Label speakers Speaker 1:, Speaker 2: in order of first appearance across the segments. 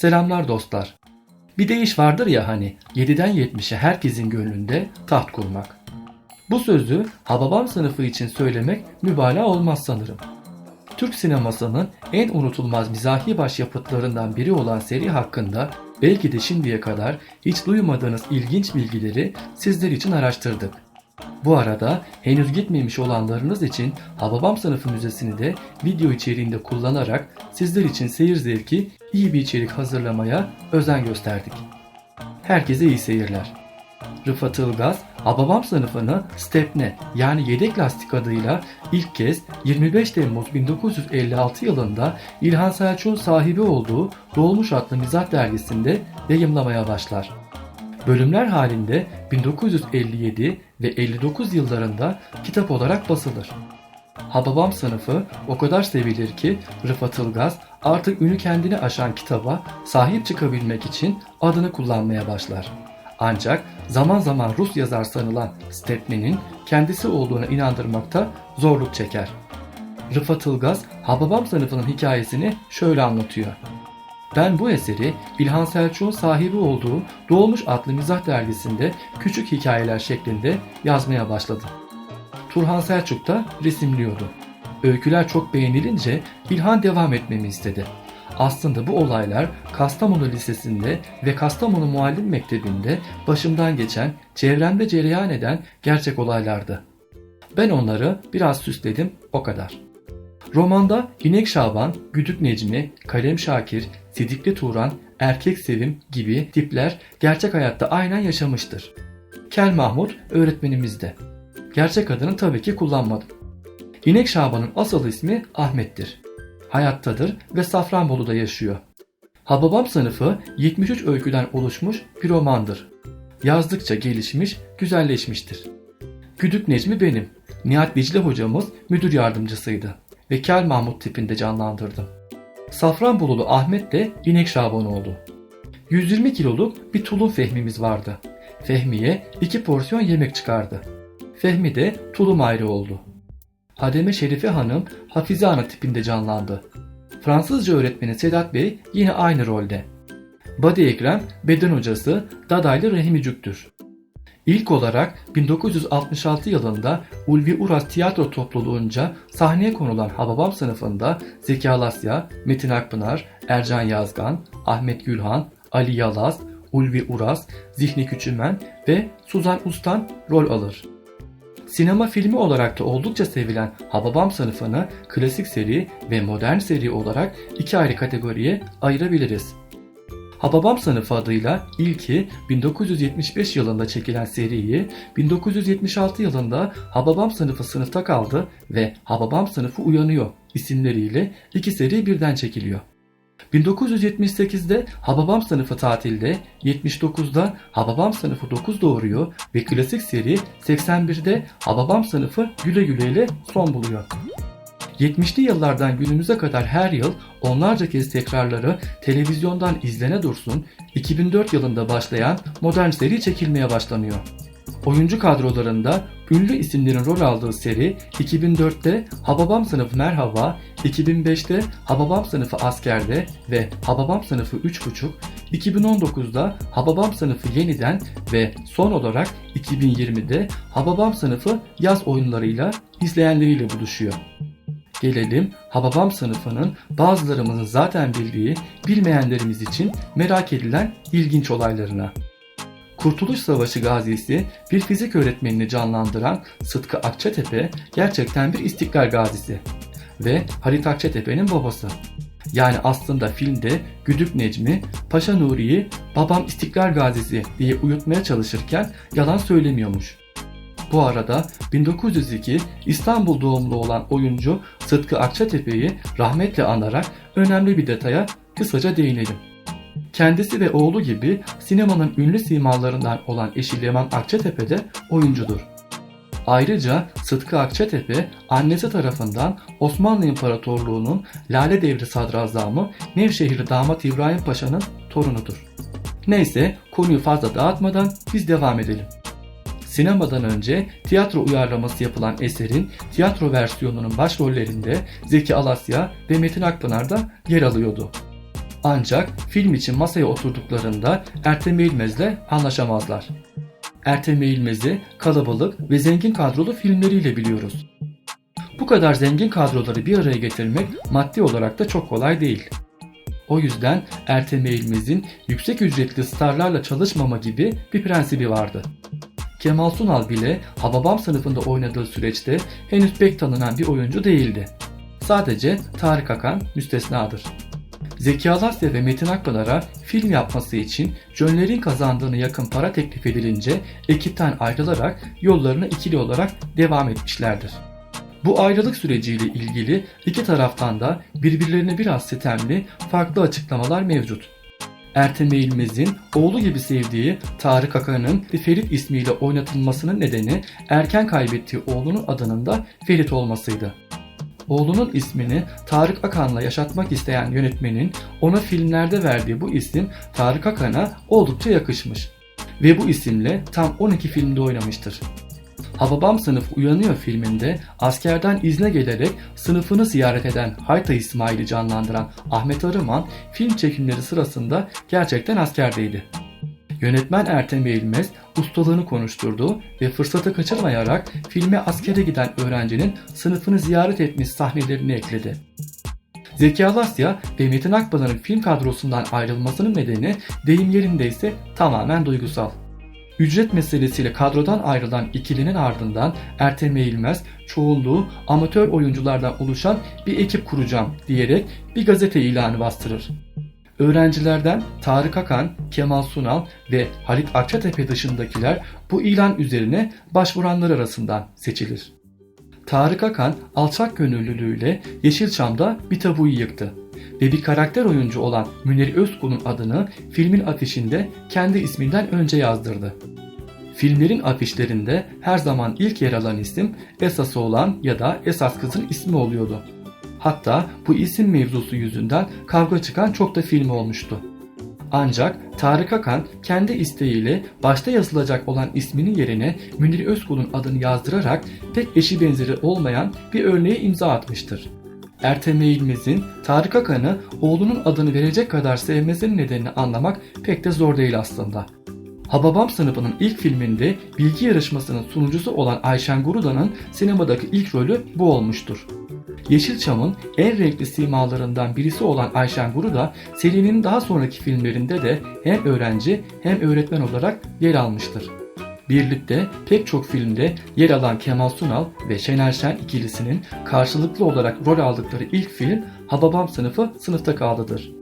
Speaker 1: Selamlar dostlar. Bir deyiş vardır ya hani 7'den 70'e herkesin gönlünde taht kurmak. Bu sözü Hababam sınıfı için söylemek mübalağa olmaz sanırım. Türk sinemasının en unutulmaz mizahi başyapıtlarından biri olan seri hakkında belki de şimdiye kadar hiç duymadığınız ilginç bilgileri sizler için araştırdık. Bu arada henüz gitmemiş olanlarınız için Hababam Sınıfı Müzesi'ni de video içeriğinde kullanarak sizler için seyir zevki iyi bir içerik hazırlamaya özen gösterdik. Herkese iyi seyirler. Rıfat Ilgaz, Hababam sınıfını Stepne yani yedek lastik adıyla ilk kez 25 Temmuz 1956 yılında İlhan Selçuk'un sahibi olduğu Dolmuş adlı mizah dergisinde yayımlamaya başlar. Bölümler halinde 1957 ve 59 yıllarında kitap olarak basılır. Hababam sınıfı o kadar sevilir ki Rıfat Ilgaz artık ünü kendini aşan kitaba sahip çıkabilmek için adını kullanmaya başlar. Ancak zaman zaman Rus yazar sanılan Stepne'nin kendisi olduğuna inandırmakta zorluk çeker. Rıfat Ilgaz Hababam sınıfının hikayesini şöyle anlatıyor. Ben bu eseri İlhan Selçuk'un sahibi olduğu Doğmuş adlı mizah dergisinde küçük hikayeler şeklinde yazmaya başladım. Turhan Selçuk da resimliyordu. Öyküler çok beğenilince İlhan devam etmemi istedi. Aslında bu olaylar Kastamonu Lisesi'nde ve Kastamonu Muallim Mektebi'nde başımdan geçen, çevremde cereyan eden gerçek olaylardı. Ben onları biraz süsledim o kadar. Romanda İnek Şaban, Güdük Necmi, Kalem Şakir, Sidikli Turan, Erkek Sevim gibi tipler gerçek hayatta aynen yaşamıştır. Kel Mahmut öğretmenimizde. Gerçek adını tabii ki kullanmadım. İnek Şaban'ın asıl ismi Ahmet'tir. Hayattadır ve Safranbolu'da yaşıyor. Hababam sınıfı 73 öyküden oluşmuş bir romandır. Yazdıkça gelişmiş, güzelleşmiştir. Güdük Necmi benim. Nihat Dicle hocamız müdür yardımcısıydı ve Kel Mahmut tipinde canlandırdım. Safranbolulu Ahmet de İnek Şaban oldu. 120 kiloluk bir tulum Fehmimiz vardı. Fehmi'ye iki porsiyon yemek çıkardı. Fehmi de tulum ayrı oldu. Hademe Şerife Hanım Hafize Ana tipinde canlandı. Fransızca öğretmeni Sedat Bey yine aynı rolde. Badi Ekrem beden hocası Dadaylı Rahimicük'tür. İlk olarak 1966 yılında Ulvi Uras Tiyatro Topluluğunca sahneye konulan Hababam sınıfında Zeki Alasya, Metin Akpınar, Ercan Yazgan, Ahmet Gülhan, Ali Yalaz, Ulvi Uras, Zihni Küçümen ve Suzan Ustan rol alır. Sinema filmi olarak da oldukça sevilen Hababam sınıfını klasik seri ve modern seri olarak iki ayrı kategoriye ayırabiliriz. Hababam sınıfı adıyla ilki 1975 yılında çekilen seriyi 1976 yılında Hababam sınıfı sınıfta kaldı ve Hababam sınıfı uyanıyor isimleriyle iki seri birden çekiliyor. 1978'de Hababam sınıfı tatilde, 79'da Hababam sınıfı 9 doğuruyor ve klasik seri 81'de Hababam sınıfı güle güle ile son buluyor. 70'li yıllardan günümüze kadar her yıl onlarca kez tekrarları televizyondan izlene dursun 2004 yılında başlayan modern seri çekilmeye başlanıyor. Oyuncu kadrolarında ünlü isimlerin rol aldığı seri 2004'te Hababam sınıfı Merhaba, 2005'te Hababam sınıfı Askerde ve Hababam sınıfı 3.5, 2019'da Hababam sınıfı Yeniden ve son olarak 2020'de Hababam sınıfı yaz oyunlarıyla izleyenleriyle buluşuyor. Gelelim Hababam sınıfının bazılarımızın zaten bildiği, bilmeyenlerimiz için merak edilen ilginç olaylarına. Kurtuluş Savaşı gazisi bir fizik öğretmenini canlandıran Sıtkı Akçatepe gerçekten bir istiklal gazisi ve Halit Akçatepe'nin babası. Yani aslında filmde Güdük Necmi Paşa Nuri'yi babam istiklal gazisi diye uyutmaya çalışırken yalan söylemiyormuş. Bu arada 1902 İstanbul doğumlu olan oyuncu Sıtkı Akçatepe'yi rahmetle anarak önemli bir detaya kısaca değinelim. Kendisi ve oğlu gibi sinemanın ünlü simalarından olan eşi Leman Akçatepe de oyuncudur. Ayrıca Sıtkı Akçatepe annesi tarafından Osmanlı İmparatorluğu'nun Lale Devri Sadrazamı Nevşehirli Damat İbrahim Paşa'nın torunudur. Neyse konuyu fazla dağıtmadan biz devam edelim. Sinemadan önce tiyatro uyarlaması yapılan eserin tiyatro versiyonunun başrollerinde Zeki Alasya ve Metin Akpınar da yer alıyordu. Ancak film için masaya oturduklarında Ertem İlmez'le anlaşamazlar. Ertem İlmez'i kalabalık ve zengin kadrolu filmleriyle biliyoruz. Bu kadar zengin kadroları bir araya getirmek maddi olarak da çok kolay değil. O yüzden Ertem İlmez'in yüksek ücretli starlarla çalışmama gibi bir prensibi vardı. Kemal Sunal bile Hababam sınıfında oynadığı süreçte henüz pek tanınan bir oyuncu değildi. Sadece Tarık Akan müstesnadır. Zeki Alasya ve Metin Akpınar'a film yapması için Jönler'in kazandığını yakın para teklif edilince ekipten ayrılarak yollarına ikili olarak devam etmişlerdir. Bu ayrılık süreciyle ilgili iki taraftan da birbirlerine biraz sitemli farklı açıklamalar mevcut. Ertem Eğilmez'in oğlu gibi sevdiği Tarık Akan'ın Ferit ismiyle oynatılmasının nedeni erken kaybettiği oğlunun adının da Ferit olmasıydı. Oğlunun ismini Tarık Akan'la yaşatmak isteyen yönetmenin ona filmlerde verdiği bu isim Tarık Akan'a oldukça yakışmış. Ve bu isimle tam 12 filmde oynamıştır. Hababam sınıf uyanıyor filminde askerden izne gelerek sınıfını ziyaret eden Hayta İsmail'i canlandıran Ahmet Arıman film çekimleri sırasında gerçekten askerdeydi. Yönetmen Ertem Eğilmez ustalığını konuşturdu ve fırsatı kaçırmayarak filme askere giden öğrencinin sınıfını ziyaret etmiş sahnelerini ekledi. Zeki Alasya ve Metin Akpınar'ın film kadrosundan ayrılmasının nedeni deyim yerinde ise tamamen duygusal. Ücret meselesiyle kadrodan ayrılan ikilinin ardından Ertem Eğilmez çoğunluğu amatör oyunculardan oluşan bir ekip kuracağım diyerek bir gazete ilanı bastırır. Öğrencilerden Tarık Akan, Kemal Sunal ve Halit Akçatepe dışındakiler bu ilan üzerine başvuranlar arasından seçilir. Tarık Akan alçak gönüllülüğüyle Yeşilçam'da bir tabuyu yıktı ve bir karakter oyuncu olan Münir Özkul'un adını filmin afişinde kendi isminden önce yazdırdı. Filmlerin afişlerinde her zaman ilk yer alan isim esası olan ya da esas kızın ismi oluyordu. Hatta bu isim mevzusu yüzünden kavga çıkan çok da film olmuştu. Ancak Tarık Akan kendi isteğiyle başta yazılacak olan isminin yerine Münir Özkul'un adını yazdırarak pek eşi benzeri olmayan bir örneğe imza atmıştır. Ertem Eğilmez'in Tarık Akan'ı oğlunun adını verecek kadar sevmesinin nedenini anlamak pek de zor değil aslında. Hababam sınıfının ilk filminde bilgi yarışmasının sunucusu olan Ayşen Guruda'nın sinemadaki ilk rolü bu olmuştur. Yeşilçam'ın en renkli simalarından birisi olan Ayşen Guruda serinin daha sonraki filmlerinde de hem öğrenci hem öğretmen olarak yer almıştır. Birlikte pek çok filmde yer alan Kemal Sunal ve Şener Şen ikilisinin karşılıklı olarak rol aldıkları ilk film Hababam sınıfı sınıfta kaldıdır.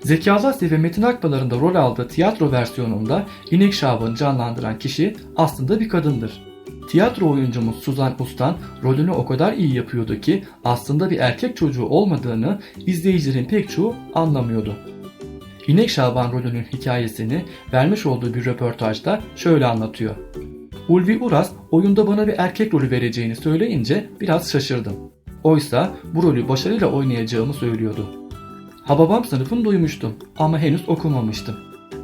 Speaker 1: Zeki Alasya ve Metin Akpınar'ın da rol aldığı tiyatro versiyonunda İnek Şaban'ı canlandıran kişi aslında bir kadındır. Tiyatro oyuncumuz Suzan Ustan rolünü o kadar iyi yapıyordu ki aslında bir erkek çocuğu olmadığını izleyicilerin pek çoğu anlamıyordu. İnek Şaban rolünün hikayesini vermiş olduğu bir röportajda şöyle anlatıyor. Ulvi Uras oyunda bana bir erkek rolü vereceğini söyleyince biraz şaşırdım. Oysa bu rolü başarıyla oynayacağımı söylüyordu. Hababam sınıfını duymuştum ama henüz okumamıştım.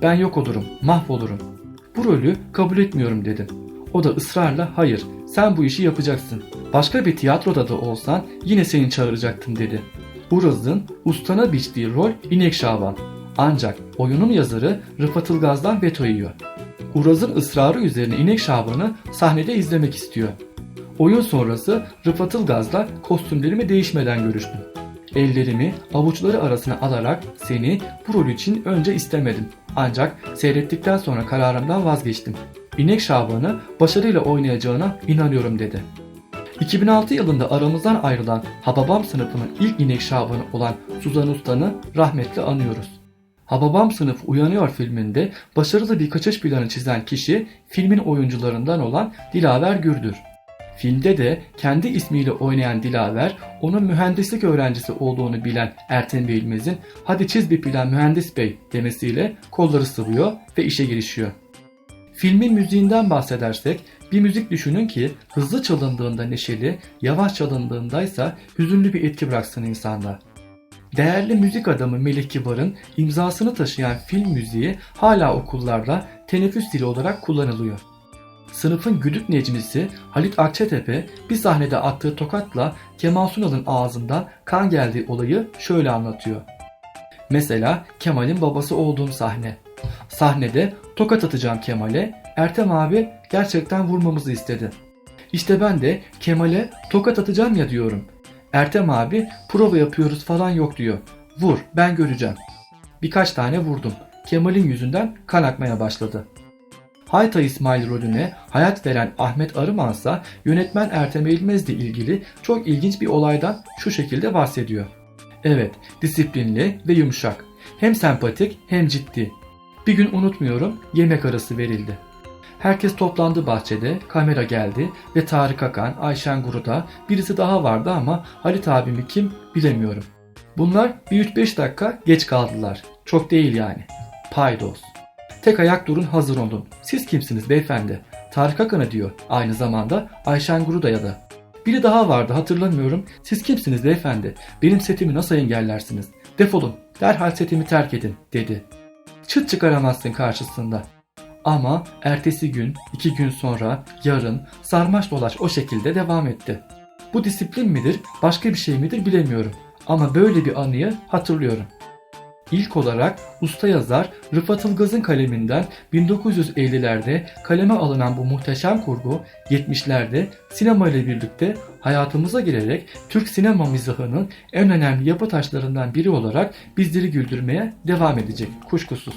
Speaker 1: Ben yok olurum, mahvolurum. Bu rolü kabul etmiyorum dedim. O da ısrarla hayır sen bu işi yapacaksın. Başka bir tiyatroda da olsan yine seni çağıracaktım dedi. Uraz'ın ustana biçtiği rol İnek Şaban. Ancak oyunun yazarı Rıfat Ilgaz'dan veto yiyor. Uraz'ın ısrarı üzerine İnek Şaban'ı sahnede izlemek istiyor. Oyun sonrası Rıfat Ilgaz'la kostümlerimi değişmeden görüştüm. Ellerimi avuçları arasına alarak seni bu rol için önce istemedim. Ancak seyrettikten sonra kararımdan vazgeçtim. İnek Şaban'ı başarıyla oynayacağına inanıyorum dedi. 2006 yılında aramızdan ayrılan Hababam sınıfının ilk İnek Şabanı olan Suzan Usta'nı rahmetle anıyoruz. Hababam sınıf uyanıyor filminde başarılı bir kaçış planı çizen kişi filmin oyuncularından olan Dilaver Gürdür. Filmde de kendi ismiyle oynayan Dilaver onun mühendislik öğrencisi olduğunu bilen Ertem Beyilmez'in hadi çiz bir plan mühendis bey demesiyle kolları sıvıyor ve işe girişiyor. Filmin müziğinden bahsedersek bir müzik düşünün ki hızlı çalındığında neşeli, yavaş çalındığında ise hüzünlü bir etki bıraksın insanda. Değerli müzik adamı Melih Kibar'ın imzasını taşıyan film müziği hala okullarda teneffüs dili olarak kullanılıyor. Sınıfın güdük necmisi Halit Akçatepe bir sahnede attığı tokatla Kemal Sunal'ın ağzından kan geldiği olayı şöyle anlatıyor. Mesela Kemal'in babası olduğum sahne. Sahnede tokat atacağım Kemal'e. Ertem abi gerçekten vurmamızı istedi. İşte ben de Kemal'e tokat atacağım ya diyorum. Ertem abi prova yapıyoruz falan yok diyor. Vur ben göreceğim. Birkaç tane vurdum. Kemal'in yüzünden kan akmaya başladı. Hayta İsmail rolüne hayat veren Ahmet Arımansa yönetmen Ertem Eğilmez'le ilgili çok ilginç bir olaydan şu şekilde bahsediyor. Evet, disiplinli ve yumuşak. Hem sempatik hem ciddi. Bir gün unutmuyorum yemek arası verildi. Herkes toplandı bahçede, kamera geldi ve Tarık Akan, Ayşen Guru'da birisi daha vardı ama Halit abimi kim bilemiyorum. Bunlar bir 3-5 dakika geç kaldılar. Çok değil yani. Paydos. Tek ayak durun hazır olun. Siz kimsiniz beyefendi? Tarık Akan'a diyor. Aynı zamanda Ayşen Guruda'ya da. Biri daha vardı hatırlamıyorum. Siz kimsiniz beyefendi? Benim setimi nasıl engellersiniz? Defolun. Derhal setimi terk edin dedi. Çıt çıkaramazsın karşısında. Ama ertesi gün, iki gün sonra, yarın sarmaş dolaş o şekilde devam etti. Bu disiplin midir, başka bir şey midir bilemiyorum. Ama böyle bir anıyı hatırlıyorum. İlk olarak usta yazar Rıfat Ilgaz'ın kaleminden 1950'lerde kaleme alınan bu muhteşem kurgu 70'lerde sinema ile birlikte hayatımıza girerek Türk sinema mizahının en önemli yapı taşlarından biri olarak bizleri güldürmeye devam edecek kuşkusuz.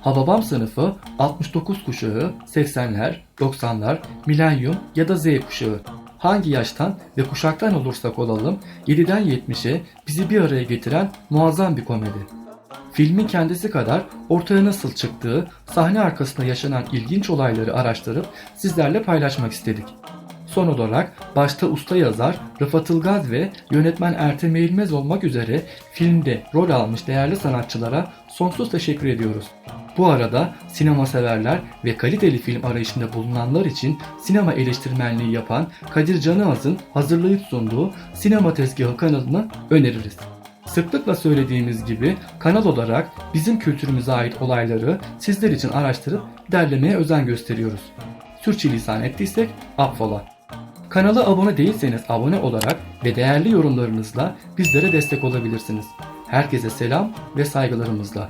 Speaker 1: Hababam sınıfı 69 kuşağı, 80'ler, 90'lar, milenyum ya da Z kuşağı. Hangi yaştan ve kuşaktan olursak olalım 7'den 70'e bizi bir araya getiren muazzam bir komedi. Filmin kendisi kadar ortaya nasıl çıktığı, sahne arkasında yaşanan ilginç olayları araştırıp sizlerle paylaşmak istedik. Son olarak başta usta yazar Rıfat Ilgaz ve yönetmen Ertem Eğilmez olmak üzere filmde rol almış değerli sanatçılara sonsuz teşekkür ediyoruz. Bu arada sinema severler ve kaliteli film arayışında bulunanlar için sinema eleştirmenliği yapan Kadir Canıaz'ın hazırlayıp sunduğu Sinema Tezgahı kanalını öneririz. Sıklıkla söylediğimiz gibi kanal olarak bizim kültürümüze ait olayları sizler için araştırıp derlemeye özen gösteriyoruz. Sürçülisan ettiysek affola. Kanala abone değilseniz abone olarak ve değerli yorumlarınızla bizlere destek olabilirsiniz. Herkese selam ve saygılarımızla.